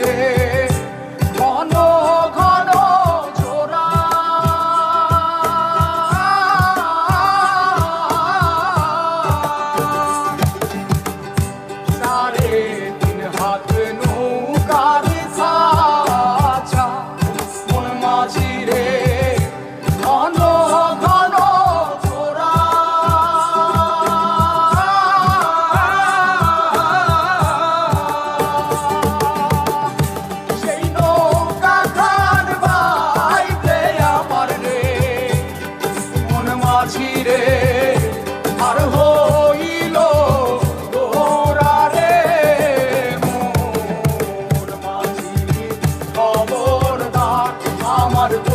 Yeah. I'm want to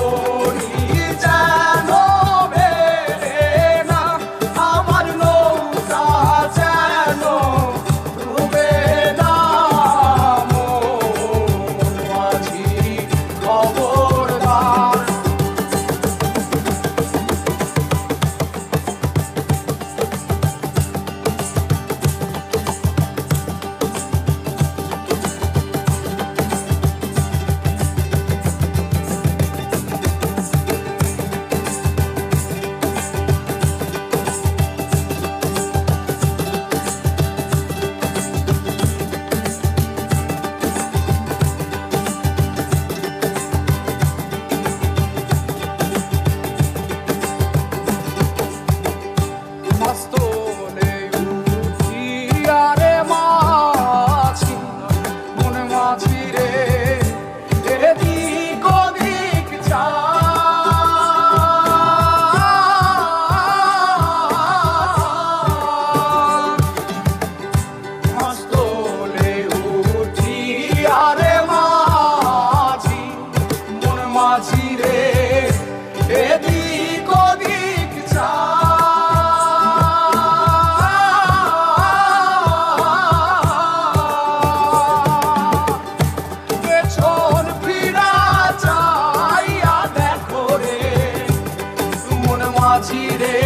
তীরে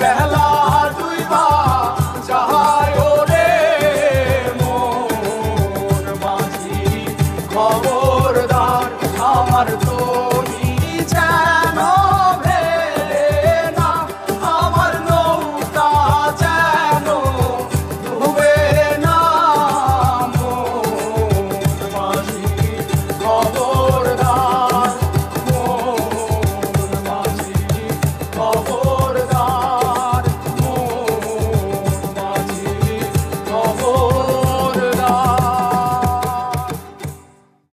বেলা দুইবা যাহায় রে মন মাঝি খবর